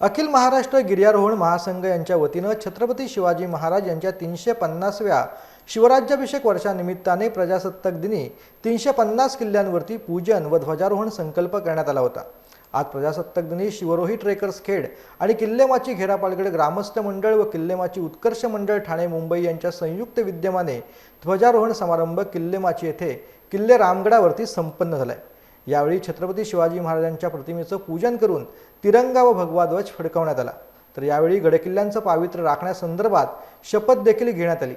अखिल महाराष्ट्र गिर्यारोहण महासंघ यांच्या वतीनं छत्रपती शिवाजी महाराज यांच्या तीनशे पन्नासव्या शिवराज्याभिषेक वर्षानिमित्ताने प्रजासत्ताक दिनी तीनशे पन्नास किल्ल्यांवरती पूजन व ध्वजारोहण संकल्प करण्यात आला होता. आज प्रजासत्ताक दिनी शिवरोही ट्रेकर्स खेड आणि किल्लेमाची घेरापालगड ग्रामस्थ मंडळ व किल्लेमाची उत्कर्ष मंडळ ठाणे मुंबई यांच्या संयुक्त विद्यमाने ध्वजारोहण समारंभ किल्लेमाची येथे किल्ले रामगडावरती संपन्न झाला आहे यावेळी छत्रपती शिवाजी महाराजांच्या प्रतिमेचं पूजन करून तिरंगा व भगवा ध्वज फडकवण्यात आला. तर यावेळी गडकिल्ल्यांचं पावित्र्य राखण्यासंदर्भात शपथ देखील घेण्यात आली.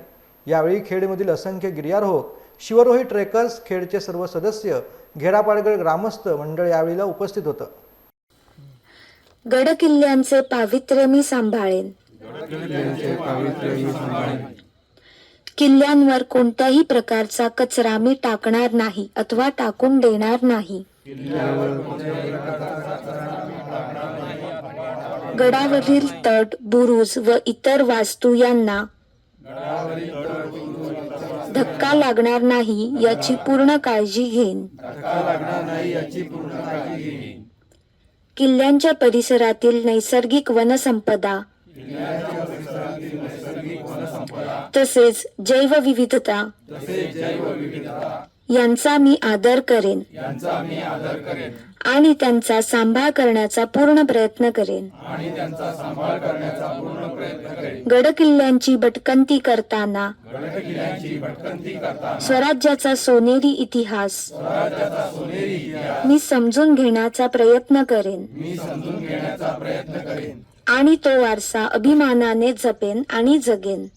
यावेळी खेडमधील असंख्य गिर्यारोहक शिवरोही ट्रेकर्स खेडचे सर्व सदस्य घेरापाडगड ग्रामस्थ मंडळ यावेळीला उपस्थित होतं. गड किल्ल्यांचे पावित्र्य मी सांभाळेन. किल्ल्यांवर कोणत्याही प्रकारचा कचरा मी टाकणार नाही अथवा टाकून देणार नाही. गडावरील तट बुरुज व इतर वास्तू यांना धक्का लागणार नाही याची पूर्ण काळजी घेईन. किल्ल्यांच्या परिसरातील नैसर्गिक वनसंपदा तसेच जैवविविधता यांचा मी आदर करेन. आणि त्यांचा सांभाळ करण्याचा पूर्ण प्रयत्न करेन. गडकिल्ल्यांची भटकंती करताना. स्वराज्याचा सोनेरी इतिहास. मी समजून घेण्याचा प्रयत्न करेन. आणि तो वारसा अभिमानाने जपेन आणि जगेन.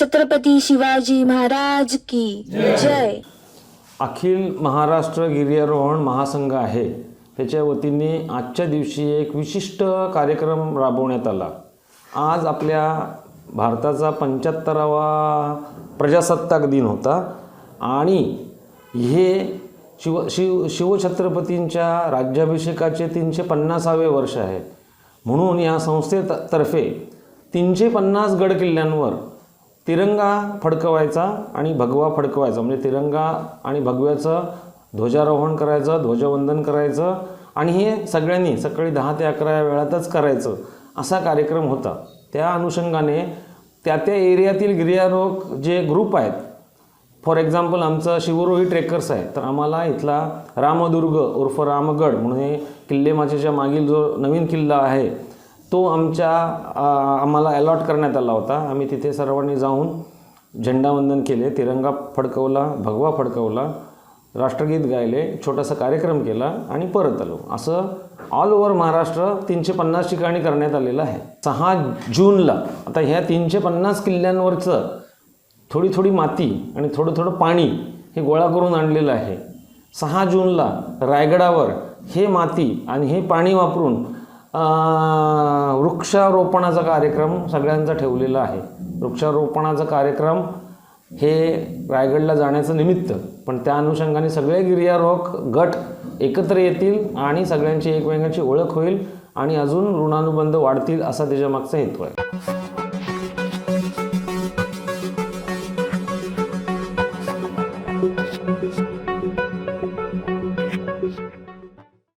छत्रपती शिवाजी महाराज की जय. अखिल महाराष्ट्र गिर्यारोहण महासंघ आहे. त्याच्या वतीने आजच्या दिवशी एक विशिष्ट कार्यक्रम राबवण्यात आला. आज आपल्या भारताचा पंच्याहत्तरावा प्रजासत्ताक दिन होता आणि हे शिव शिव शिवछत्रपतींच्या राज्याभिषेकाचे तीनशे पन्नासावे वर्ष आहे म्हणून या संस्थेतर्फे तीनशे पन्नास गड किल्ल्यांवर तिरंगा फडकवायचा आणि भगवा फडकवायचा. म्हणजे तिरंगा आणि भगव्याचं ध्वजारोहण करायचं ध्वजवंदन करायचं आणि हे सगळ्यांनी सकाळी दहा ते अकरा या वेळातच करायचं असा कार्यक्रम होता. त्या अनुषंगाने त्या त्या एरियातील गिर्यारोहक जे ग्रुप आहेत फॉर एक्झाम्पल आमचं शिवरोही ट्रेकर्स आहे. तर आम्हाला इथला रामदुर्ग उर्फ रामगड म्हणून हे किल्ले माचेच्या मागील जो नवीन किल्ला आहे तो आमच्या आम्हाला अलॉट करण्यात आला होता. आम्ही तिथे सर्वांनी जाऊन झेंडावंदन केले. तिरंगा फडकवला भगवा फडकवला राष्ट्रगीत गायले छोटासा कार्यक्रम केला आणि परत आलो. असं ऑल ओव्हर महाराष्ट्र तीनशे पन्नास ठिकाणी करण्यात आलेलं आहे. सहा जूनला आता ह्या तीनशे पन्नास किल्ल्यांवरचं थोडी थोडी माती आणि थोडं थोडं पाणी हे गोळा करून आणलेलं आहे. सहा जूनला रायगडावर हे माती आणि हे पाणी वापरून वृक्षारोपणाचा कार्यक्रम सगळ्यांचा ठेवलेला आहे. वृक्षारोपणाचा कार्यक्रम हे रायगडला जाण्याचं निमित्त पण त्या अनुषंगाने सगळे गिर्यारोहक गट एकत्र येतील आणि सगळ्यांची एकमेकांची ओळख होईल आणि अजून ऋणानुबंध वाढतील असा त्याच्यामागचा हेतू आहे.